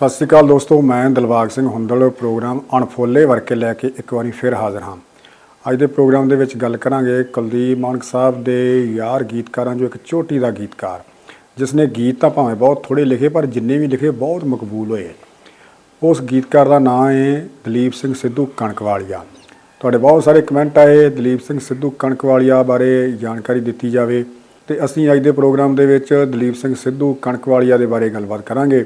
ਸਤਿ ਸ਼੍ਰੀ ਅਕਾਲ ਦੋਸਤੋ, ਮੈਂ ਦਿਲਬਾਗ ਸਿੰਘ ਹੁੰਦਲ, ਪ੍ਰੋਗਰਾਮ ਅਣਫੋਲੇ ਵਰਕੇ ਲੈ ਕੇ ਇੱਕ ਵਾਰੀ ਫਿਰ ਹਾਜ਼ਰ ਹਾਂ। ਅੱਜ ਦੇ ਪ੍ਰੋਗਰਾਮ ਦੇ ਵਿੱਚ ਗੱਲ ਕਰਾਂਗੇ ਕੁਲਦੀਪ ਮਾਨਕ ਸਾਹਿਬ ਦੇ ਯਾਰ ਗੀਤਕਾਰਾਂ ਜੋ ਇੱਕ ਚੋਟੀ ਦਾ ਗੀਤਕਾਰ ਜਿਸ ਨੇ ਗੀਤ ਤਾਂ ਭਾਵੇਂ ਬਹੁਤ ਥੋੜੇ ਲਿਖੇ ਪਰ ਜਿੰਨੇ ਵੀ ਲਿਖੇ ਬਹੁਤ ਮਕਬੂਲ ਹੋਏ। ਉਸ ਗੀਤਕਾਰ ਦਾ ਨਾਮ ਹੈ ਦਲੀਪ ਸਿੰਘ ਸਿੱਧੂ ਕਣਕਵਾਲੀਆ। ਤੁਹਾਡੇ ਬਹੁਤ ਸਾਰੇ ਕਮੈਂਟ ਆਏ ਦਲੀਪ ਸਿੰਘ ਸਿੱਧੂ ਕਣਕਵਾਲੀਆ ਬਾਰੇ ਜਾਣਕਾਰੀ ਦਿੱਤੀ ਜਾਵੇ, ਤੇ ਅਸੀਂ ਅੱਜ ਦੇ ਪ੍ਰੋਗਰਾਮ ਦੇ ਵਿੱਚ ਦਲੀਪ ਸਿੰਘ ਸਿੱਧੂ ਕਣਕਵਾਲੀਆ ਦੇ ਬਾਰੇ ਗੱਲਬਾਤ ਕਰਾਂਗੇ।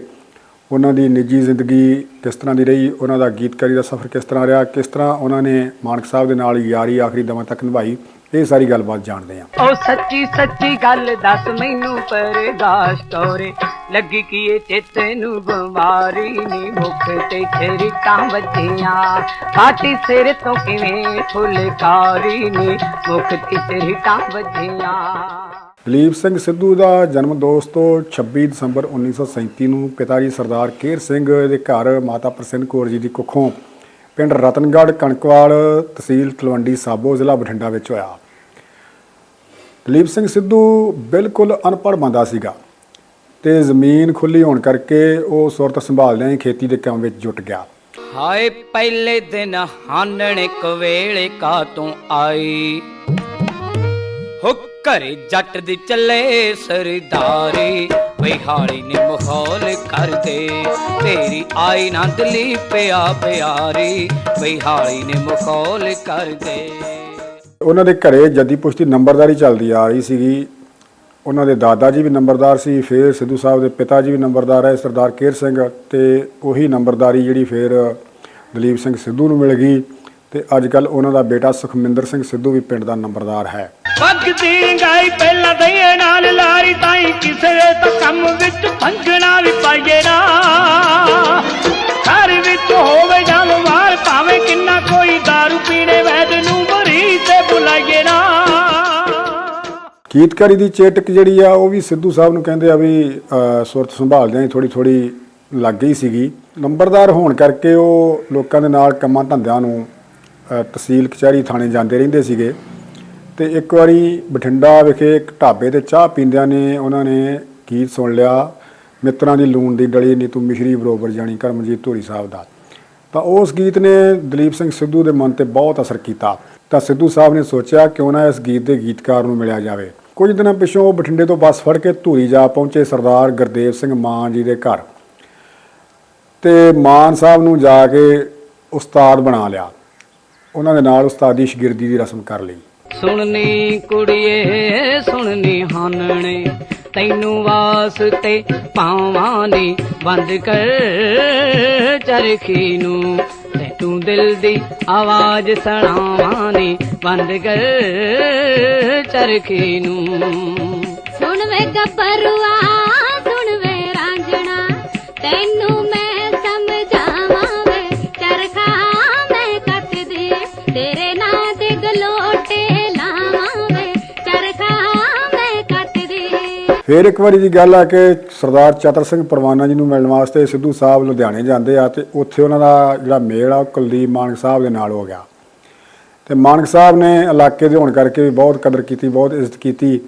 ਉਹਨਾਂ ਦੀ ਨਿੱਜੀ ਜ਼ਿੰਦਗੀ ਕਿਸ ਤਰ੍ਹਾਂ ਦੀ ਰਹੀ, ਉਹਨਾਂ ਦਾ ਗੀਤਕਾਰੀ ਦਾ ਸਫ਼ਰ ਕਿਸ ਤਰ੍ਹਾਂ ਰਿਹਾ, ਕਿਸ ਤਰ੍ਹਾਂ ਉਹਨਾਂ ਨੇ ਮਾਨਕ ਸਾਹਿਬ ਦੇ ਨਾਲ ਯਾਰੀ ਆਖਰੀ ਦਮਾਂ ਤੱਕ ਨਿਭਾਈ, ਇਹ ਸਾਰੀ ਗੱਲਬਾਤ ਜਾਣਦੇ ਹਾਂ। ਉਹ ਸੱਚੀ ਸੱਚੀ ਗੱਲ ਦੱਸ ਮੈਨੂੰ ਪਰਦਾਸ ਤੋਰੇ, ਲੱਗੀ ਕੀ ਇਹ ਚਿੱਤ ਨੂੰ ਬਿਮਾਰੀ ਨੀ ਮੁਖ ਤੇ ਛੇੜਕਾਂ ਵੱਜੀਆਂ। ਕਾਟੀ ਸਿਰ ਤੋਂ ਕਿਵੇਂ ਫੁਲਕਾਰੀ ਨੀ ਮੁਖ ਤੇ ਛੇੜਕਾਂ ਵੱਜੀਆਂ। ਦਲੀਪ ਸਿੰਘ ਸਿੱਧੂ ਦਾ ਜਨਮ ਦੋਸਤੋ 26 ਦਸੰਬਰ 1937 ਨੂੰ ਪਿਤਾ ਜੀ ਸਰਦਾਰ ਕੇਰ ਸਿੰਘ ਦੇ ਘਰ ਮਾਤਾ ਪ੍ਰਸੰਨ ਕੌਰ ਜੀ ਦੀ ਕੁੱਖੋਂ ਪਿੰਡ ਰਤਨਗੜ੍ਹ ਕਣਕਵਾਲ ਤਹਿਸੀਲ ਤਲਵੰਡੀ ਸਾਬੋ ਜ਼ਿਲ੍ਹਾ ਬਠਿੰਡਾ ਵਿੱਚ ਹੋਇਆ। ਦਲੀਪ ਸਿੰਘ ਸਿੱਧੂ ਬਿਲਕੁਲ ਅਨਪੜ੍ਹ ਬੰਦਾ ਸੀਗਾ ਤੇ ਜ਼ਮੀਨ ਖੁੱਲੀ ਹੋਣ ਕਰਕੇ ਉਹ ਸੁਰਤ ਸੰਭਾਲਦਿਆਂ ਹੀ ਖੇਤੀ ਦੇ ਕੰਮ ਵਿੱਚ ਜੁਟ ਗਿਆ। ਹਾਏ, ਪਹਿਲੇ ਦਿਨ ਹਾਨਣ ਕਵੇਲੇ ਕਾ ਤੂੰ ਆਈ। ਹੋ ਘਰੇ ਜੱਟ ਦੀ ਚੱਲੇ ਸਰਦਾਰੀ। ਬਈ ਨੇ ਮਖੌਲ ਕਰਦੇ, ਤੇਰੀ ਆਈ ਨਾ ਦਲੀ ਪਿਆ ਪਿਆਰੀ। ਬਈ ਨੇ ਮਖੌਲ ਕਰਦੇ। ਉਹਨਾਂ ਦੇ ਘਰੇ ਜੱਦੀ ਪੁਸ਼ਤੀ ਨੰਬਰਦਾਰੀ ਚੱਲਦੀ ਆ ਰਹੀ ਸੀਗੀ। ਉਹਨਾਂ ਦੇ ਦਾਦਾ ਜੀ ਵੀ ਨੰਬਰਦਾਰ ਸੀ, ਫਿਰ ਸਿੱਧੂ ਸਾਹਿਬ ਦੇ ਪਿਤਾ ਜੀ ਵੀ ਨੰਬਰਦਾਰ ਹੈ ਸਰਦਾਰ ਕੇਰ ਸਿੰਘ ਤੇ ਉਹੀ ਨੰਬਰਦਾਰੀ ਜਿਹੜੀ ਫਿਰ ਦਲੀਪ ਸਿੰਘ ਸਿੱਧੂ ਨੂੰ ਮਿਲ ਗਈ। ਤੇ ਅੱਜ ਕੱਲ ਉਹਨਾਂ ਦਾ ਬੇਟਾ ਸੁਖਮਿੰਦਰ ਸਿੰਘ ਸਿੱਧੂ ਵੀ ਪਿੰਡ ਦਾ ਨੰਬਰਦਾਰ ਹੈ। ਪੱਗ ਦੀ ਗਾਈ ਪਹਿਲਾਂ ਦਈਏ ਨਾਲ ਲਾਰੀ ਤਾਈ ਕਿਸੇ ਤਾਂ ਕੰਮ ਵਿੱਚ ਭੰਗਣਾ ਵੀ ਪਾਈਏ ਨਾ। ਘਰ ਵਿੱਚ ਹੋਵੇ ਜਾਂ ਵਾਰ ਭਾਵੇਂ ਕਿੰਨਾ ਕੋਈ दारू ਪੀਣੇ ਵੈਦ ਨੂੰ ਮਰੀ ਤੇ ਬੁਲਾਈਏ ਨਾ। ਗੀਤਕਾਰੀ ਦੀ ਚੇਟਕ ਜਿਹੜੀ ਆ ਉਹ ਵੀ ਸਿੱਧੂ ਸਾਹਿਬ ਨੂੰ ਕਹਿੰਦੇ ਆ ਵੀ ਸੁਰਤ ਸੰਭਾਲਦਿਆਂ ਹੀ ਥੋੜੀ ਥੋੜੀ ਲੱਗ ਗਈ ਸੀਗੀ। ਨੰਬਰਦਾਰ ਹੋਣ ਕਰਕੇ ਉਹ ਲੋਕਾਂ ਦੇ ਨਾਲ ਕੰਮਾਂ ਧੰਦਿਆਂ ਨੂੰ ਤਹਿਸੀਲ ਕਚਹਿਰੀ ਥਾਣੇ ਜਾਂਦੇ ਰਹਿੰਦੇ ਸੀਗੇ। ਤੇ ਇੱਕ ਵਾਰੀ ਬਠਿੰਡਾ ਵਿਖੇ ਇੱਕ ਢਾਬੇ ਤੇ ਚਾਹ ਪੀਂਦਿਆਂ ਨੇ ਉਹਨਾਂ ਨੇ ਗੀਤ ਸੁਣ ਲਿਆ, ਮਿੱਤਰਾਂ ਦੀ ਲੂਣ ਦੀ ਡਲੀ ਨੀ ਤੂੰ ਮਿਸ਼ਰੀ ਬਰੋਬਰ ਜਾਣੀ ਕਰਮਜੀਤ ਧੂਰੀ ਸਾਹਿਬ ਦਾ। ਤਾਂ ਉਸ ਗੀਤ ਨੇ ਦਲੀਪ ਸਿੰਘ ਸਿੱਧੂ ਦੇ ਮਨ ਤੇ ਬਹੁਤ ਅਸਰ ਕੀਤਾ। ਤਾਂ ਸਿੱਧੂ ਸਾਹਿਬ ਨੇ ਸੋਚਿਆ ਕਿਉਂ ਨਾ ਇਸ ਗੀਤ ਦੇ ਗੀਤਕਾਰ ਨੂੰ ਮਿਲਿਆ ਜਾਵੇ। ਕੁਝ ਦਿਨਾਂ ਪਿਛੋਂ ਉਹ ਬਠਿੰਡੇ ਤੋਂ ਬੱਸ ਫੜ ਕੇ ਧੂਰੀ ਜਾ ਪਹੁੰਚੇ ਸਰਦਾਰ ਗੁਰਦੇਵ ਸਿੰਘ ਮਾਨ ਜੀ ਦੇ ਘਰ। ਤੇ ਮਾਨ ਸਾਹਿਬ ਨੂੰ ਜਾ ਕੇ ਉਸਤਾਦ ਬਣਾ ਲਿਆ। ਉਹਨਾਂ ਦੇ ਨਾਲ ਉਸਤਾਦੀ ਸ਼ਾਗਿਰਦੀ ਦੀ ਰਸਮ ਕਰ ਲਈ। ਸੁਣਨੀ ਕੁੜੀਏ ਸੁਣਨੀ ਹਾਨਣੇ ਤੈਨੂੰ ਵਾਸਤੇ ਪਾਵਾਂ ਨੀ ਬੰਦ ਕਰ ਚਰਖੀ ਨੂੰ। ਤੇ ਤੂੰ ਦਿਲ ਦੀ ਆਵਾਜ਼ ਸੁਣਾਵਾਂ ਨੀ ਬੰਦ ਕਰ ਚਰਖੀ ਨੂੰ। ਸੁਣ ਵੇ ਗੱਭਰੂਆ ਸੁਣ ਵੇ ਰਾਂਝਣਾ ਤੈਨੂੰ ਫਿਰ ਇੱਕ ਵਾਰੀ ਦੀ ਗੱਲ ਆ ਕਿ ਸਰਦਾਰ ਚਤਰ ਸਿੰਘ ਪਰਵਾਨਾ ਜੀ ਨੂੰ ਮਿਲਣ ਵਾਸਤੇ ਸਿੱਧੂ ਸਾਹਿਬ ਲੁਧਿਆਣੇ ਜਾਂਦੇ ਆ ਤੇ ਉੱਥੇ ਉਹਨਾਂ ਦਾ ਜਿਹੜਾ ਮੇਲ ਆ ਉਹ ਕੁਲਦੀਪ ਮਾਨਕ ਸਾਹਿਬ ਦੇ ਨਾਲ ਹੋ ਗਿਆ। ਤੇ ਮਾਨਕ ਸਾਹਿਬ ਨੇ ਇਲਾਕੇ ਦੇ ਹੋਣ ਕਰਕੇ ਵੀ ਬਹੁਤ ਕਦਰ ਕੀਤੀ, ਬਹੁਤ ਇੱਜ਼ਤ ਕੀਤੀ।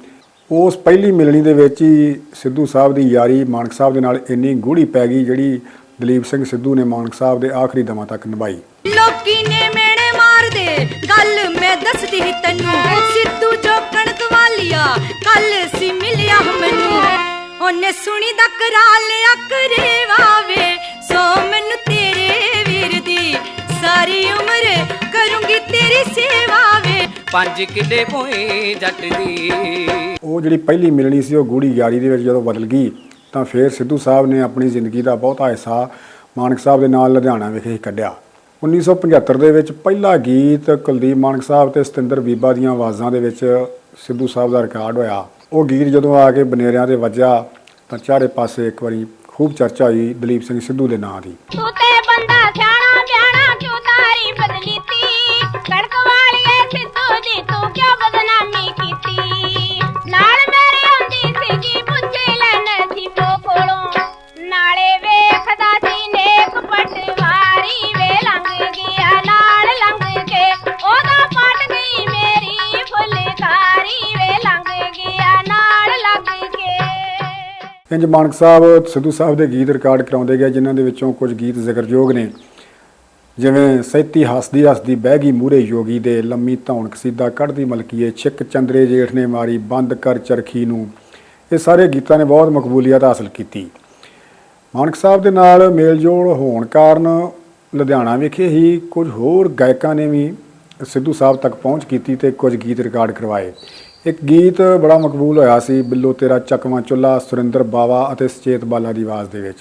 ਉਸ ਪਹਿਲੀ ਮਿਲਣੀ ਦੇ ਵਿੱਚ ਹੀ ਸਿੱਧੂ ਸਾਹਿਬ ਦੀ ਯਾਰੀ ਮਾਨਕ ਸਾਹਿਬ ਦੇ ਨਾਲ ਇੰਨੀ ਗੂੜੀ ਪੈ ਗਈ ਜਿਹੜੀ ਦਲੀਪ ਸਿੰਘ ਸਿੱਧੂ ਨੇ ਮਾਨਕ ਸਾਹਿਬ ਦੇ ਆਖਰੀ ਦਮਾਂ ਤੱਕ ਨਿਭਾਈ। ਲੋਕੀ ਨੇ ਮੇਣੇ ਮਾਰਦੇ, ਗੱਲ ਮੈਂ ਦੱਸਦੀ ਤੈਨੂੰ, ਸਿੱਧੂ ਜੋ ਵਾਲੀਆ ਕੱਲ ਸੀ ਮਿਲਿਆ ਮੈਨੂੰ। ਉਹਨੇ ਸੁਣੀ ਦਾ ਕਰਾ ਲਿਆ ਕਰੇਵਾ ਵੇ ਸੋ ਮੈਨੂੰ ਤੇਰੇ ਵੀਰ ਦੀ ਸਾਰੀ ਉਮਰ ਕਰੂੰਗੀ ਤੇਰੀ ਸੇਵਾ ਵੇ। ਪੰਜ ਕਿੱਲੇ ਭੋਏ ਜੱਟ ਦੀ। ਉਹ ਜਿਹੜੀ ਪਹਿਲੀ ਮਿਲਣੀ ਸੀ ਉਹ ਗੂੜੀ ਯਾਰੀ ਦੇ ਵਿੱਚ ਜਦੋਂ ਬਦਲ ਗਈ ਤਾਂ ਫਿਰ ਸਿੱਧੂ ਸਾਹਿਬ ਨੇ ਆਪਣੀ ਜ਼ਿੰਦਗੀ ਦਾ ਬਹੁਤਾ ਹਿੱਸਾ ਮਾਨਕ ਸਾਹਿਬ ਦੇ ਨਾਲ ਲੁਧਿਆਣਾ ਵਿਖੇ ਹੀ ਕੱਢਿਆ। 1975 ਦੇ ਵਿੱਚ ਪਹਿਲਾ ਗੀਤ ਕੁਲਦੀਪ ਮਾਨਕ ਸਾਹਿਬ ਤੇ ਸਤਿੰਦਰ ਬੀਬਾ ਦੀਆਂ ਆਵਾਜ਼ਾਂ ਦੇ ਵਿੱਚ ਸਿੱਧੂ ਸਾਹਿਬ ਦਾ ਰਿਕਾਰਡ ਹੋਇਆ। ਉਹ ਗੀਤ ਜਦੋਂ ਆ ਕੇ ਬਨੇਰਿਆਂ ਤੇ ਵੱਜਿਆ ਤਾਂ ਚਾਰੇ ਪਾਸੇ ਇੱਕ ਵਾਰੀ ਖੂਬ ਚਰਚਾ ਹੋਈ ਦਲੀਪ ਸਿੰਘ ਸਿੱਧੂ ਦੇ ਨਾਂ ਦੀ। ਤੂੰ ਤੇ ਬੰਦਾ ਇੰਜ ਮਾਨਕ ਸਾਹਿਬ, ਸਿੱਧੂ ਸਾਹਿਬ ਦੇ ਗੀਤ ਰਿਕਾਰਡ ਕਰਾਉਂਦੇ ਗਏ, ਜਿਨ੍ਹਾਂ ਦੇ ਵਿੱਚੋਂ ਕੁਝ ਗੀਤ ਜ਼ਿਕਰਯੋਗ ਨੇ। ਜਿਵੇਂ ਸੈਤੀ ਹੱਸਦੀ ਹੱਸਦੀ ਬਹਿ ਗਈ ਮੂਰੇ ਯੋਗੀ ਦੇ, ਲੰਮੀ ਧੌਣ ਕਸੀਦਾ ਕੱਢਦੀ ਮਲਕੀਏ, ਛਿੱਕ ਚੰਦਰੇ ਜੇਠ ਨੇ ਮਾਰੀ, ਬੰਦ ਕਰ ਚਰਖੀ ਨੂੰ। ਇਹ ਸਾਰੇ ਗੀਤਾਂ ਨੇ ਬਹੁਤ ਮਕਬੂਲੀਅਤ ਹਾਸਲ ਕੀਤੀ। ਮਾਨਕ ਸਾਹਿਬ ਦੇ ਨਾਲ ਮੇਲਜੋਲ ਹੋਣ ਕਾਰਨ ਲੁਧਿਆਣਾ ਵਿਖੇ ਹੀ ਕੁਝ ਹੋਰ ਗਾਇਕਾਂ ਨੇ ਵੀ ਸਿੱਧੂ ਸਾਹਿਬ ਤੱਕ ਪਹੁੰਚ ਕੀਤੀ ਤੇ ਕੁਝ ਗੀਤ ਰਿਕਾਰਡ ਕਰਵਾਏ। ਇੱਕ ਗੀਤ ਬੜਾ ਮਕਬੂਲ ਹੋਇਆ ਸੀ ਬਿੱਲੋ ਤੇਰਾ ਚੱਕਵਾਂ ਚੁੱਲਾ, ਸੁਰਿੰਦਰ ਬਾਵਾ ਅਤੇ ਸੁਚੇਤ ਬਾਲਾ ਦੀ ਆਵਾਜ਼ ਦੇ ਵਿੱਚ।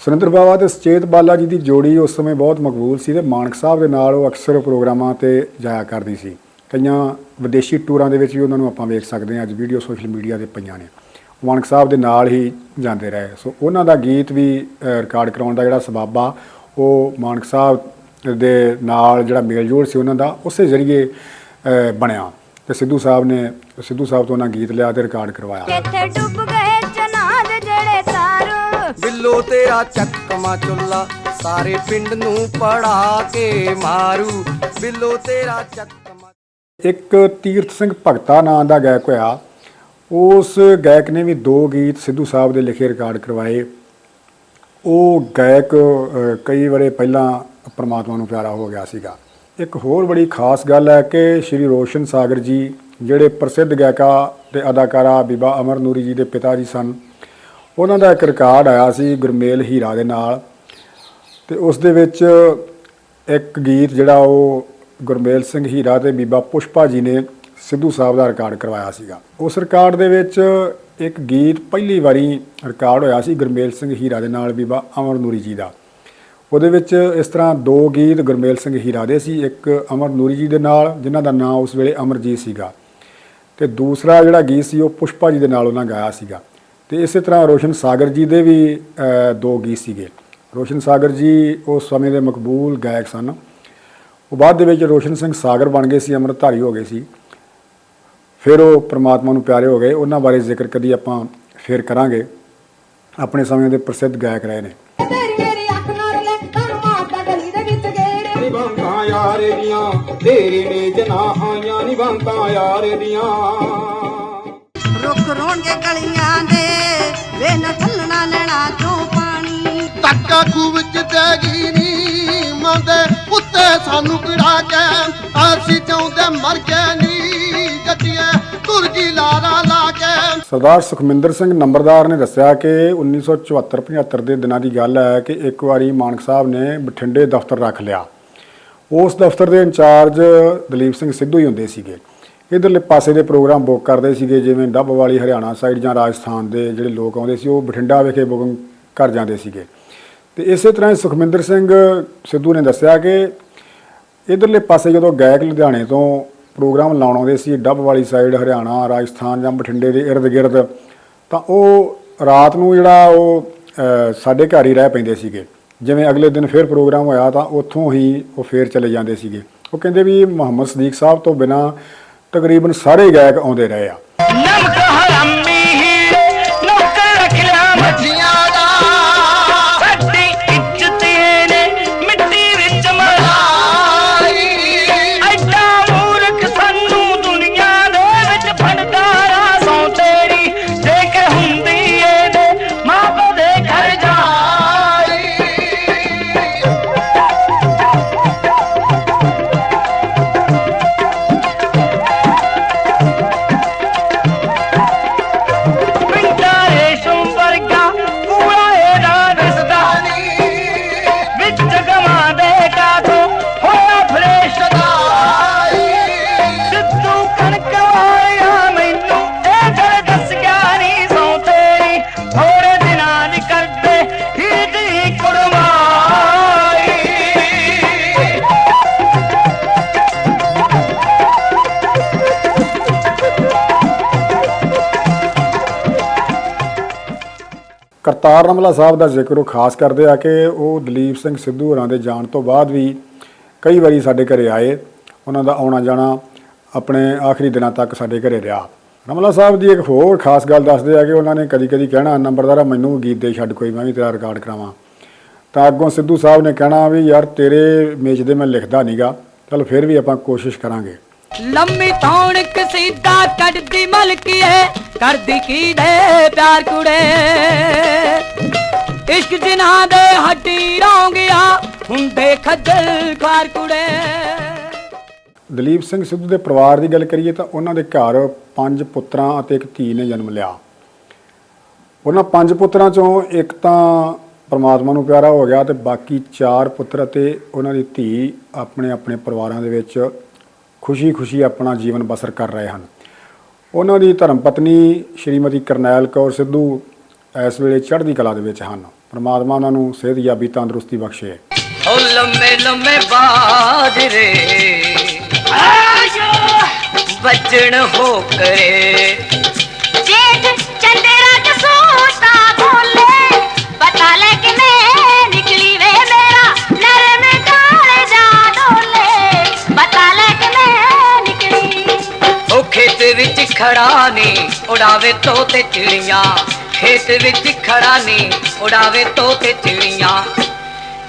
ਸੁਰਿੰਦਰ ਬਾਵਾ ਤੇ ਸੁਚੇਤ ਬਾਲਾ ਜੀ ਦੀ ਜੋੜੀ ਉਸ ਸਮੇਂ ਬਹੁਤ ਮਕਬੂਲ ਸੀ ਤੇ ਮਾਨਕ ਸਾਹਿਬ ਦੇ ਨਾਲ ਉਹ ਅਕਸਰ ਪ੍ਰੋਗਰਾਮਾਂ ਤੇ ਜਾਇਆ ਕਰਦੀ ਸੀ। ਕਈਆਂ ਵਿਦੇਸ਼ੀ ਟੂਰਾਂ ਦੇ ਵਿੱਚ ਵੀ ਉਹਨਾਂ ਨੂੰ ਆਪਾਂ ਵੇਖ ਸਕਦੇ ਹਾਂ, ਅੱਜ ਵੀਡੀਓ ਸੋਸ਼ਲ ਮੀਡੀਆ ਤੇ ਪਈਆਂ ਨੇ। ਉਹ ਮਾਨਕ ਸਾਹਿਬ ਦੇ ਨਾਲ ਹੀ ਜਾਂਦੇ ਰਹੇ। ਸੋ ਉਹਨਾਂ ਦਾ ਗੀਤ ਵੀ ਰਿਕਾਰਡ ਕਰਾਉਣ ਦਾ ਜਿਹੜਾ ਸਬਾਬਾ, ਉਹ ਮਾਨਕ ਸਾਹਿਬ ਦੇ ਨਾਲ ਜਿਹੜਾ ਮੇਲਜੋਲ ਸੀ ਉਹਨਾਂ ਦਾ, ਉਸੇ ਜ਼ਰੀਏ ਬਣਿਆ। ਤੇ ਸਿੱਧੂ ਸਾਹਿਬ ਨੇ ਸਿੱਧੂ ਸਾਹਿਬ ਤੋਂ ਉਹਨਾਂ ਗੀਤ ਲਿਆ ਤੇ ਰਿਕਾਰਡ ਕਰਵਾਇਆ। ਕਿੱਥੇ ਡੁੱਬ ਗਏ ਚਨਾਦ ਜਿਹੜੇ ਤਾਰ ਬਿੱਲੋ ਤੇਰਾ ਚੱਕਮਾ ਚੁੱਲਾ ਸਾਰੇ ਪਿੰਡ ਨੂੰ ਪੜਾ ਕੇ ਮਾਰੂ। ਬਿੱਲੋ ਤੇਰਾ ਚੱਕਮਾ ਇੱਕ ਤੀਰਥ ਸਿੰਘ ਭਗਤਾ ਨਾਂ ਦਾ ਗਾਇਕ ਹੋਇਆ। ਉਸ ਗਾਇਕ ਨੇ ਵੀ ਦੋ ਗੀਤ ਸਿੱਧੂ ਸਾਹਿਬ ਦੇ ਲਿਖੇ ਰਿਕਾਰਡ ਕਰਵਾਏ। ਉਹ ਗਾਇਕ ਕਈ ਵਾਰੇ ਪਹਿਲਾਂ ਪ੍ਰਮਾਤਮਾ ਨੂੰ ਪਿਆਰਾ ਹੋ ਗਿਆ ਸੀਗਾ। ਇੱਕ ਹੋਰ ਬੜੀ ਖਾਸ ਗੱਲ ਹੈ ਕਿ ਸ਼੍ਰੀ ਰੋਸ਼ਨ ਸਾਗਰ ਜੀ, ਜਿਹੜੇ ਪ੍ਰਸਿੱਧ ਗਾਇਕਾ ਤੇ ਅਦਾਕਾਰਾ ਬੀਬਾ ਅਮਰ ਨੂਰੀ ਜੀ ਦੇ ਪਿਤਾ ਜੀ ਸਨ, ਉਹਨਾਂ ਦਾ ਇੱਕ ਰਿਕਾਰਡ ਆਇਆ ਸੀ ਗੁਰਮੇਲ ਹੀਰਾ ਦੇ ਨਾਲ ਤੇ ਉਸ ਦੇ ਵਿੱਚ ਇੱਕ ਗੀਤ ਜਿਹੜਾ ਉਹ ਗੁਰਮੇਲ ਸਿੰਘ ਹੀਰਾ ਤੇ ਬੀਬਾ ਪੁਸ਼ਪਾ ਜੀ ਨੇ ਸਿੱਧੂ ਸਾਹਿਬ ਦਾ ਰਿਕਾਰਡ ਕਰਵਾਇਆ ਸੀਗਾ। ਉਸ ਰਿਕਾਰਡ ਦੇ ਵਿੱਚ ਇੱਕ ਗੀਤ ਪਹਿਲੀ ਵਾਰੀ ਰਿਕਾਰਡ ਹੋਇਆ ਸੀ ਗੁਰਮੇਲ ਸਿੰਘ ਹੀਰਾ ਦੇ ਨਾਲ ਬੀਬਾ ਅਮਰ ਨੂਰੀ ਜੀ ਦਾ। ਉਹਦੇ ਵਿੱਚ ਇਸ ਤਰ੍ਹਾਂ ਦੋ ਗੀਤ ਗੁਰਮੇਲ ਸਿੰਘ ਹੀਰਾ ਦੇ ਸੀ, ਇੱਕ ਅਮਰ ਨੂਰੀ ਜੀ ਦੇ ਨਾਲ, ਜਿਨ੍ਹਾਂ ਦਾ ਨਾਮ ਉਸ ਵੇਲੇ ਅਮਰਜੀਤ ਸੀਗਾ। ਤੇ ਦੂਸਰਾ ਜਿਹੜਾ ਗੀਤ ਸੀ, ਉਹ ਪੁਸ਼ਪਾ ਜੀ ਦੇ ਨਾਲ ਉਹਨਾਂ ਗਾਇਆ ਸੀਗਾ। ਤੇ ਇਸੇ ਤਰ੍ਹਾਂ ਰੋਸ਼ਨ ਸਾਗਰ ਜੀ ਦੇ ਵੀ ਦੋ ਗੀਤ ਸੀਗੇ। ਰੋਸ਼ਨ ਸਾਗਰ ਜੀ ਉਸ ਸਮੇਂ ਦੇ ਮਕਬੂਲ ਗਾਇਕ ਸਨ। ਉਹ ਬਾਅਦ ਦੇ ਵਿੱਚ ਰੋਸ਼ਨ ਸਿੰਘ ਸਾਗਰ ਬਣ ਗਏ ਸੀ, ਅੰਮ੍ਰਿਤਧਾਰੀ ਹੋ ਗਏ ਸੀ। ਫਿਰ ਉਹ ਪ੍ਰਮਾਤਮਾ ਨੂੰ ਪਿਆਰੇ ਹੋ ਗਏ। ਉਹਨਾਂ ਬਾਰੇ ਜ਼ਿਕਰ ਕਦੀ ਆਪਾਂ ਫਿਰ ਕਰਾਂਗੇ। ਆਪਣੇ ਸਮੇਂ ਦੇ ਪ੍ਰਸਿੱਧ ਗਾਇਕ ਰਹੇ ਨੇ। ਯਾਰ ਦੀਆਂ ਤੇਰੇ ਨੇ ਜਨਾ ਆਈਆਂ ਨਿਭਾਂਤਾਂ ਯਾਰ ਦੀਆਂ। ਰੁੱਖ ਰੋਣਗੇ ਗਲੀਆਂ ਦੇ ਵੇ ਨਾ ਥੱਲਣਾ ਲੈਣਾ ਚੋਂ ਪਾਣੀ? ਟੱਕਾ ਖੂਹ ਵਿੱਚ ਦੇਗੀ ਨੀ ਮੰਦੇ ਉੱਤੇ ਸਾਨੂੰ ਕਿੜਾ ਕੇ ਅਸੀਂ ਚਾਹੁੰਦੇ ਮਰ ਗਏ ਨੀ ਜੱਟੀਏ ਤੁਰਜੀ ਲਾਰਾ ਲਾ ਕੇ। ਸਰਦਾਰ ਸੁਖਮਿੰਦਰ ਸਿੰਘ ਨੰਬਰਦਾਰ ਨੇ ਦੱਸਿਆ ਕਿ 1974-75 ਦੇ ਦਿਨਾਂ ਦੀ ਗੱਲ ਹੈ ਕਿ ਇੱਕ ਵਾਰੀ ਮਾਨਕ ਸਾਹਿਬ ਨੇ ਬਠਿੰਡੇ ਦਫ਼ਤਰ ਰੱਖ ਲਿਆ। ਉਸ ਦਫ਼ਤਰ ਦੇ ਇੰਚਾਰਜ ਦਲੀਪ ਸਿੰਘ ਸਿੱਧੂ ਹੀ ਹੁੰਦੇ ਸੀਗੇ। ਇਧਰਲੇ ਪਾਸੇ ਦੇ ਪ੍ਰੋਗਰਾਮ ਬੁੱਕ ਕਰਦੇ ਸੀਗੇ, ਜਿਵੇਂ ਡੱਬ ਵਾਲੀ ਹਰਿਆਣਾ ਸਾਈਡ ਜਾਂ ਰਾਜਸਥਾਨ ਦੇ ਜਿਹੜੇ ਲੋਕ ਆਉਂਦੇ ਸੀ, ਉਹ ਬਠਿੰਡਾ ਵਿਖੇ ਬੁਕਿੰਗ ਕਰ ਜਾਂਦੇ ਸੀਗੇ। ਤੇ ਇਸੇ ਤਰ੍ਹਾਂ ਹੀ ਸੁਖਮਿੰਦਰ ਸਿੰਘ ਸਿੱਧੂ ਨੇ ਦੱਸਿਆ ਕਿ ਇਧਰਲੇ ਪਾਸੇ ਜਦੋਂ ਗਾਇਕ ਲੁਧਿਆਣੇ ਤੋਂ ਪ੍ਰੋਗਰਾਮ ਲਾਉਣ ਆਉਂਦੇ ਸੀ, ਡੱਬ ਵਾਲੀ ਸਾਈਡ ਹਰਿਆਣਾ, ਰਾਜਸਥਾਨ ਜਾਂ ਬਠਿੰਡੇ ਦੇ ਇਰਦ ਗਿਰਦ, ਤਾਂ ਉਹ ਰਾਤ ਨੂੰ ਜਿਹੜਾ ਉਹ ਸਾਡੇ ਘਰ ਹੀ ਰਹਿ ਪੈਂਦੇ ਸੀਗੇ। ਜਿਵੇਂ ਅਗਲੇ ਦਿਨ ਫਿਰ ਪ੍ਰੋਗਰਾਮ ਹੋਇਆ ਤਾਂ ਉੱਥੋਂ ਹੀ ਉਹ ਫੇਰ ਚਲੇ ਜਾਂਦੇ ਸੀਗੇ। ਉਹ ਕਹਿੰਦੇ ਵੀ ਮੁਹੰਮਦ ਸਦੀਕ ਸਾਹਿਬ ਤੋਂ ਬਿਨਾ ਤਕਰੀਬਨ ਸਾਰੇ ਗਾਇਕ ਆਉਂਦੇ ਰਹੇ ਆ। ਨਮਕ ਹਰਾਮੀ ਕਰਤਾਰ ਰਮਲਾ ਸਾਹਿਬ ਦਾ ਜ਼ਿਕਰ ਉਹ ਖਾਸ ਕਰਦੇ ਆ ਕਿ ਉਹ ਦਲੀਪ ਸਿੰਘ ਸਿੱਧੂ ਹੋਰਾਂ ਦੇ ਜਾਣ ਤੋਂ ਬਾਅਦ ਵੀ ਕਈ ਵਾਰੀ ਸਾਡੇ ਘਰੇ ਆਏ, ਉਹਨਾਂ ਦਾ ਆਉਣਾ ਜਾਣਾ ਆਪਣੇ ਆਖਰੀ ਦਿਨਾਂ ਤੱਕ ਸਾਡੇ ਘਰੇ ਰਿਹਾ। ਰਮਲਾ ਸਾਹਿਬ ਦੀ ਇੱਕ ਹੋਰ ਖਾਸ ਗੱਲ ਦੱਸਦੇ ਆ ਕਿ ਉਹਨਾਂ ਨੇ ਕਦੀ ਕਦੀ ਕਹਿਣਾ, ਨੰਬਰਦਾਰਾ ਮੈਨੂੰ ਗੀਤ ਦੇ ਛੱਡ ਕੋਈ, ਮੈਂ ਵੀ ਤੇਰਾ ਰਿਕਾਰਡ ਕਰਾਵਾਂ। ਤਾਂ ਅੱਗੋਂ ਸਿੱਧੂ ਸਾਹਿਬ ਨੇ ਕਹਿਣਾ ਵੀ ਯਾਰ ਤੇਰੇ ਮੇਜ ਦੇ ਮੈਂ ਲਿਖਦਾ ਨਹੀਂਗਾ ਚਲ ਫਿਰ ਵੀ ਆਪਾਂ ਕੋਸ਼ਿਸ਼ ਕਰਾਂਗੇ। ਲੰਮੀ ਥੌਣ ਕਸੀਦਾ ਕੱਢਦੀ ਮਲਕੀਏ ਕਰਦੀ ਕੀ ਦੇ ਪਿਆਰ ਕੁੜੇ? ਇਸ਼ਕ ਜਿਨ੍ਹਾਂ ਦੇ ਹੱਡੀ ਰੋਂਗਿਆ, ਹੁੰਦੇ ਖੱਜਲ ਖਾਰ ਕੁੜੇ। ਦਲੀਪ ਸਿੰਘ ਸਿੱਧੂ ਦੇ ਪਰਿਵਾਰ ਦੀ ਗੱਲ ਕਰੀਏ ਤਾਂ ਉਹਨਾਂ ਦੇ ਘਰ ਪੰਜ ਪੁੱਤਰਾਂ ਅਤੇ ਇੱਕ ਧੀ ਨੇ ਜਨਮ ਲਿਆ। ਉਹਨਾਂ ਪੰਜ ਪੁੱਤਰਾਂ ਚੋਂ ਇੱਕ ਤਾਂ ਪਰਮਾਤਮਾ ਨੂੰ ਪਿਆਰਾ ਹੋ ਗਿਆ ਤੇ ਬਾਕੀ ਚਾਰ ਪੁੱਤਰ ਅਤੇ ਉਹਨਾਂ ਦੀ ਧੀ ਆਪਣੇ ਆਪਣੇ ਪਰਿਵਾਰਾਂ ਦੇ ਵਿੱਚ ਖੁਸ਼ੀ-ਖੁਸ਼ੀ ਆਪਣਾ ਜੀਵਨ ਬਸਰ ਕਰ ਰਹੇ ਹਨ। ਉਹਨਾਂ ਦੀ ਧਰਮ ਪਤਨੀ ਸ਼੍ਰੀਮਤੀ ਕਰਨੈਲ ਕੌਰ ਸਿੱਧੂ ਇਸ ਵੇਲੇ ਚੜ੍ਹਦੀ ਕਲਾ ਦੇ ਵਿੱਚ ਹਨ। ਪਰਮਾਤਮਾ ਉਹਨਾਂ ਨੂੰ ਸਿਹਤਯਾਬੀ ਤੰਦਰੁਸਤੀ ਬਖਸ਼ੇ। ਓ ਲੰਮੇ ਲੰਮੇ ਬਾਜਰੇ ਵੱਜਣ ਹੋ ਕਰੇ। ਖੜਾ ਨੇ, ਉਡਾਵੇ ਤੋਤੇ ਚਿੜੀਆਂ। ਖੇਤ ਵਿੱਚ ਖੜਾ ਨੇ, ਉਡਾਵੇ ਤੋਤੇ ਚਿੜੀਆਂ।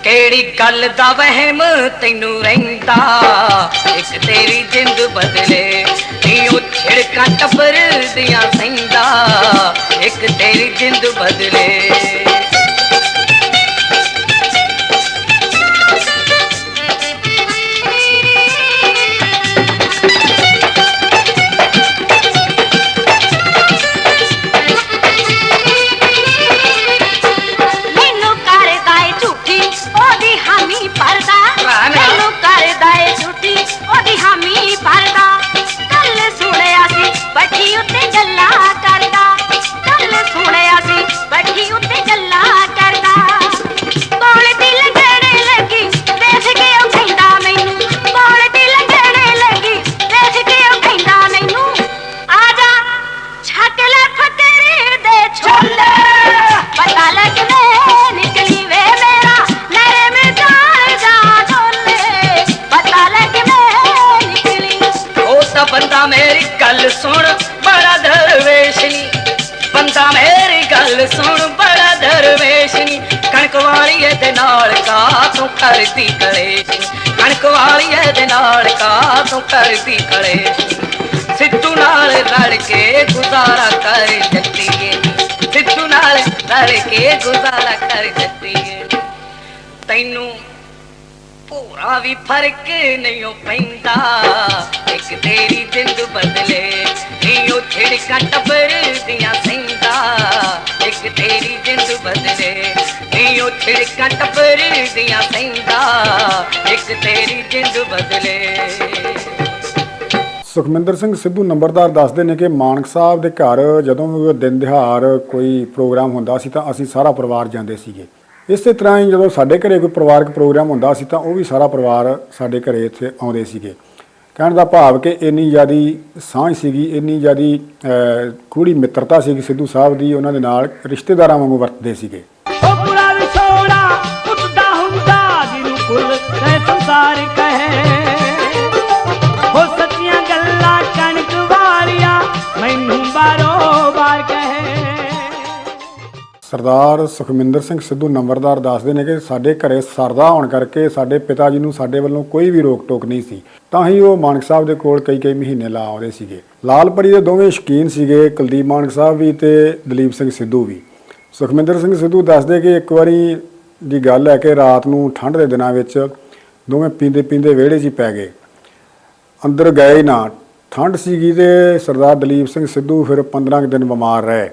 ਕਿਹੜੀ ਗੱਲ ਦਾ ਵਹਿਮ ਤੈਨੂੰ ਰਹਿੰਦਾ? ਇੱਕ ਤੇਰੀ ਜਿੰਦ ਬਦਲੇ, ਨੀ ਉਹ ਛਿੜਕਾਂ ਟੱਬਰ ਦੀਆਂ ਸੈਂਦਾ। ਇੱਕ ਤੇਰੀ ਜਿੰਦ ਬਦਲੇ। ਵਾਲੀ ਨਾਲ ਕਾ ਤੂੰ ਕਰਦੀ ਕਲੇਸ਼ ਕਣਕ ਵਾਲੀ ਇਹਦੇ ਨਾਲ ਕਾ ਤੂੰ ਕਰਦੀ ਕਲੇਸ਼ ਸਿੱਧੂ ਨਾਲ ਰਲ ਕੇ ਗੁਜ਼ਾਰਾ ਕਰ ਜੱਤੀਏ ਸਿੱਧੂ ਨਾਲ ਰਲ ਕੇ ਗੁਜ਼ਾਰਾ ਕਰ ਜੱਤੀਏ ਤੈਨੂੰ ਭੋਰਾ ਵੀ ਫ਼ਰਕ ਨਹੀਂ ਉਹ ਪੈਂਦਾ। ਇੱਕ ਤੇਰੀ ਜਿੰਦ ਬਦਲੇ ਨਹੀਂ ਉਹ ਛਿੜਕਾਂ ਟੱਬਰ ਦੀਆਂ ਸੈਂਦਾ ਇੱਕ ਤੇਰੀ ਜਿੰਦ ਬਦਲੇ ਨਹੀਂ ਉਹ ਛਿੜਕਾਂ ਟੱਬਰ ਦੀਆਂ ਸੈਂਦਾ, ਇੱਕ ਤੇਰੀ ਜਿੰਦ ਬਦਲੇ। ਸੁਖਮਿੰਦਰ ਸਿੰਘ ਸਿੱਧੂ ਨੰਬਰਦਾਰ ਦੱਸਦੇ ਨੇ ਕਿ ਮਾਨਕ ਸਾਹਿਬ ਦੇ ਘਰ ਜਦੋਂ ਦਿਨ ਦਿਹਾੜ ਕੋਈ ਪ੍ਰੋਗਰਾਮ ਹੁੰਦਾ ਸੀ ਤਾਂ ਅਸੀਂ ਸਾਰਾ ਪਰਿਵਾਰ ਜਾਂਦੇ ਸੀਗੇ। ਇਸੇ ਤਰ੍ਹਾਂ ਹੀ ਜਦੋਂ ਸਾਡੇ ਘਰੇ ਕੋਈ ਪਰਿਵਾਰਕ ਪ੍ਰੋਗਰਾਮ ਹੁੰਦਾ ਸੀ ਤਾਂ ਉਹ ਵੀ ਸਾਰਾ ਪਰਿਵਾਰ ਸਾਡੇ ਘਰੇ ਇੱਥੇ ਆਉਂਦੇ ਸੀਗੇ। ਕਹਿਣ ਦਾ ਭਾਵ ਕਿ ਇੰਨੀ ਜ਼ਿਆਦੀ ਸਾਂਝ ਸੀਗੀ, ਇੰਨੀ ਜ਼ਿਆਦੀ ਕੂੜੀ ਮਿੱਤਰਤਾ ਸੀਗੀ ਸਿੱਧੂ ਸਾਹਿਬ ਦੀ, ਉਹਨਾਂ ਦੇ ਨਾਲ ਰਿਸ਼ਤੇਦਾਰਾਂ ਵਾਂਗੂ ਵਰਤਦੇ ਸੀਗੇ। ਵਿਛੋੜਾ ਉੱਠਦਾ ਹੁੰਦਾ, ਜਿਹਨੂੰ ਕੁੱਲ ਤੇ ਸੰਸਾਰ ਕਹੇ। ਹੋ ਸੱਚੀਆਂ ਗੱਲਾਂ ਕਣਕ ਵਾਲੀਆਂ, ਮੈਨੂੰ ਬਾਰੋ ਬਾਰ ਕਹੇ। ਸਰਦਾਰ ਸੁਖਮਿੰਦਰ ਸਿੰਘ ਸਿੱਧੂ ਨੰਬਰਦਾਰ ਦੱਸਦੇ ਨੇ ਕਿ ਸਾਡੇ ਘਰੇ ਸਰਦਾ ਹੋਣ ਕਰਕੇ ਸਾਡੇ ਪਿਤਾ ਜੀ ਨੂੰ ਸਾਡੇ ਵੱਲੋਂ ਕੋਈ ਵੀ ਰੋਕ ਟੋਕ ਨਹੀਂ ਸੀ। ਤਾਂ ਹੀ ਉਹ ਮਾਨਕ ਸਾਹਿਬ ਦੇ ਕੋਲ ਕਈ ਕਈ ਮਹੀਨੇ ਲਾ ਆਉਂਦੇ ਸੀਗੇ। ਲਾਲਪਰੀ ਦੇ ਦੋਵੇਂ ਸ਼ਕੀਨ ਸੀਗੇ, ਕੁਲਦੀਪ ਮਾਨਕ ਸਾਹਿਬ ਵੀ ਤੇ ਦਲੀਪ ਸਿੰਘ ਸਿੱਧੂ ਵੀ। ਸੁਖਮਿੰਦਰ ਸਿੰਘ ਸਿੱਧੂ ਦੱਸਦੇ ਕਿ ਇੱਕ ਵਾਰੀ ਦੀ ਗੱਲ ਹੈ ਕਿ ਰਾਤ ਨੂੰ ਠੰਡ ਦੇ ਦਿਨਾਂ ਵਿੱਚ ਦੋਵੇਂ ਪੀਂਦੇ ਪੀਂਦੇ ਵਿਹੜੇ 'ਚ ਹੀ ਪੈ ਗਏ। ਅੰਦਰ ਗਏ ਨਾ। ਠੰਡ ਸੀਗੀ ਤੇ ਸਰਦਾਰ ਦਲੀਪ ਸਿੰਘ ਸਿੱਧੂ ਫਿਰ 15 ਕੁ ਦਿਨ ਬਿਮਾਰ ਰਹੇ।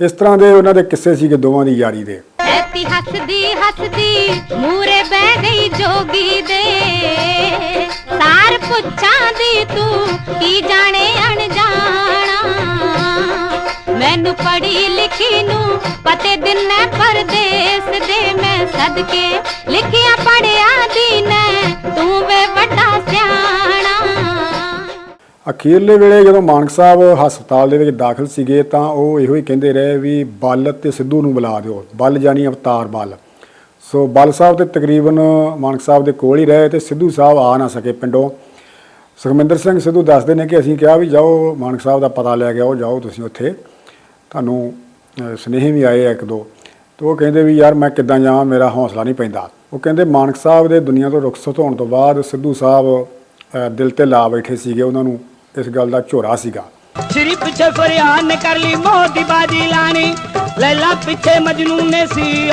ਇਸ ਤਰ੍ਹਾਂ ਦੇ ਉਹਨਾਂ ਦੇ ਕਿੱਸੇ ਸੀਗੇ ਦੋਵਾਂ ਦੀ ਯਾਰੀ ਦੇ। ਐਤੀ ਹੱਸਦੀ ਹੱਸਦੀ ਮੂਰੇ ਬਹਿ ਗਈ ਜੋਗੀ ਦੇ। ਸਾਰ ਪੁੱਛਾਂ ਦੀ ਤੂੰ ਕੀ ਜਾਣੇ ਅਣਜਾਣਾ। ਮੈਨੂੰ ਪੜ੍ਹੀ ਲਿਖੀ ਨੂੰ ਪਤੇ ਦਿਨੇ ਪਰਦੇਸ ਦੇ ਮੈਂ ਸਦਕੇ। ਲਿਖਿਆ ਪੜਿਆ ਦੀਨੇ ਤੂੰ ਵੇ ਵੱਡਾ ਸਿਆਣਾ। ਅਖੀਰਲੇ ਵੇਲੇ ਜਦੋਂ ਮਾਨਕ ਸਾਹਿਬ ਹਸਪਤਾਲ ਦੇ ਵਿੱਚ ਦਾਖਲ ਸੀਗੇ ਤਾਂ ਉਹ ਇਹੋ ਹੀ ਕਹਿੰਦੇ ਰਹੇ ਵੀ ਬਲ ਤੇ ਸਿੱਧੂ ਨੂੰ ਬੁਲਾ ਦਿਓ, ਬਲ ਜਾਨੀ ਅਵਤਾਰ ਬਲ। ਸੋ ਬਲ ਸਾਹਿਬ ਤੇ ਤਕਰੀਬਨ ਮਾਨਕ ਸਾਹਿਬ ਦੇ ਕੋਲ ਹੀ ਰਹੇ ਤੇ ਸਿੱਧੂ ਸਾਹਿਬ ਆ ਨਾ ਸਕੇ ਪਿੰਡੋਂ। ਸੁਖਮਿੰਦਰ ਸਿੰਘ ਸਿੱਧੂ ਦੱਸਦੇ ਨੇ ਕਿ ਅਸੀਂ ਕਿਹਾ ਵੀ ਜਾਓ, ਮਾਨਕ ਸਾਹਿਬ ਦਾ ਪਤਾ ਲੈ ਕੇ ਆਓ, ਜਾਓ ਤੁਸੀਂ ਉੱਥੇ। ਤੁਹਾਨੂੰ ਅਹ, ਸੁਨੇਹੇ ਵੀ ਆਏ ਆ ਇੱਕ ਦੋ। ਤੇ ਉਹ ਕਹਿੰਦੇ ਵੀ ਯਾਰ ਮੈਂ ਕਿੱਦਾਂ ਜਾਵਾਂ? ਮੇਰਾ ਹੌਸਲਾ ਨਹੀਂ ਪੈਂਦਾ। ਉਹ ਕਹਿੰਦੇ ਮਾਨਕ ਸਾਹਿਬ ਦੇ ਦੁਨੀਆ ਤੋਂ ਰੁਖਸਤ ਹੋਣ ਤੋਂ ਬਾਅਦ ਸਿੱਧੂ ਸਾਹਿਬ ਦਿਲ ਤੇ ਲਾ ਬੈਠੇ ਸੀਗੇ। ਉਹਨਾਂ ਨੂੰ ਇਸ ਗੱਲ ਦਾ ਝੋਰਾ ਸੀਗਾ। ਸ਼੍ਰੀ ਪਿੱਛੇ ਫਰਿਆਦ ਨੇ ਕਰ ਲਈ ਮੌਤ ਦੀ ਬਾਜੀ ਲਾਣੀ। ਲੈਲਾ ਪਿੱਛੇ ਮਜਨੂ ਨੇ ਸੀ।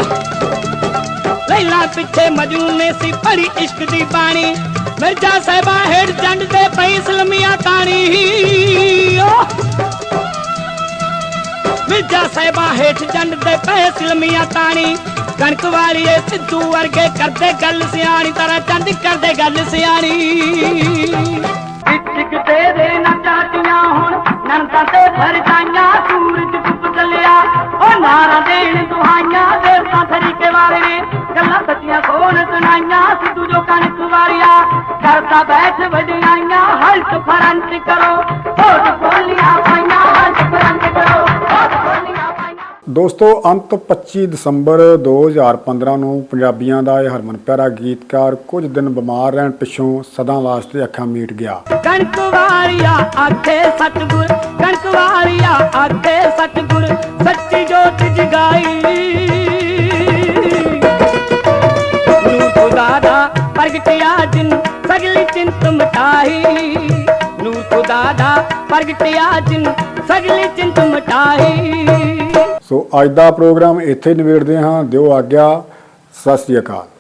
ਲੈਲਾ ਪਿੱਛੇ ਮਜਨੂ ਨੇ ਸੀ ਪੜੀ ਇਸ਼ਕ ਦੀ ਬਾਣੀ। ਮਿਰਜ਼ਾ ਸਾਹਿਬਾ ਹੇਠ ਜੰਡ ਦੇ ਪਈ ਸਲਮੀਆਂ ਤਾਣੀ। ਮਿਰਜ਼ਾ ਸਾਹਿਬਾ ਹੇਠ ਜੰਡ ਦੇ ਪਏ ਸਲਮੀਆਂ ਤਾਣੀ। ਕਣਕ ਵਾਲੀਏ ਸਿੱਧੂ ਵਰਗੇ ਕਰਦੇ ਗੱਲ ਸਿਆਣੀ ਤਰ੍ਹਾਂ ਚੰਦ ਕਰਦੇ ਗੱਲ ਸਿਆਣੀ। ਇੱਕ ਤੇਰੇ ਨਾ ਹੁਣ ਨੰਦਾਂ ਤੇ ਫਰ ਸੂਰਜ ਡੁੱਬ ਚੱਲਿਆ। ਉਹ ਨਾਰਾ ਦੇਣ ਦੁਹਾਈਆਂ, ਦੇਵਤਾ ਤਰੀਕੇ ਵਾਲੇ ਨੇ। ਗੱਲਾਂ ਸੱਚੀਆਂ ਕੋਣ ਸੁਣਾਈਆਂ, ਸਿੱਧੂ ਜੋ ਕਣਕ ਵਾਲਿਆ ਕਰਦਾ ਬੈਠ ਵਡਿਆਈਆਂ, ਹਲਕ ਫਰੰਟ ਕਰੋ। ਹੋਟ ਬੋਲੀਆਂ ਪਾਈਆਂ ਦੋਸਤੋ, ਅੰਤ 25 ਦਸੰਬਰ 2015 ਨੂੰ ਪੰਜਾਬੀਆਂ ਦਾ ਇਹ ਹਰਮਨ ਪਿਆਰਾ ਗੀਤਕਾਰ ਕੁਝ ਦਿਨ ਬਿਮਾਰ ਰਹਿਣ ਪਿੱਛੋਂ ਸਦਾ ਵਾਸਤੇ ਅੱਖਾਂ ਮੀਟ ਗਿਆ। ਕਣਕ ਵਾਲਿਆ, ਆਖੇ ਸਤਗੁਰ। ਕਣਕ ਵਾਲਿਆ, ਆਖੇ ਸਤਗੁਰ। ਸੱਚੀ ਜੋਤ ਜਗਾਈ। ਨੂੰ ਖੁਦਾ ਦਾ ਪ੍ਰਗਟਿਆ ਜਿਨ, ਸਗਲੀ ਚਿੰਤ ਮਟਾਈ। ਨੂੰ ਖੁਦਾ ਦਾ ਪ੍ਰਗਟਿਆ ਜਿਨ, ਸਗਲੀ ਚਿੰਤ ਮਟਾਈ। ਸੋ ਅੱਜ ਦਾ ਪ੍ਰੋਗਰਾਮ ਇੱਥੇ ਨਿਬੇੜਦੇ ਹਾਂ। ਦਿਓ ਆਗਿਆ। ਸਤਿ ਸ੍ਰੀ ਅਕਾਲ।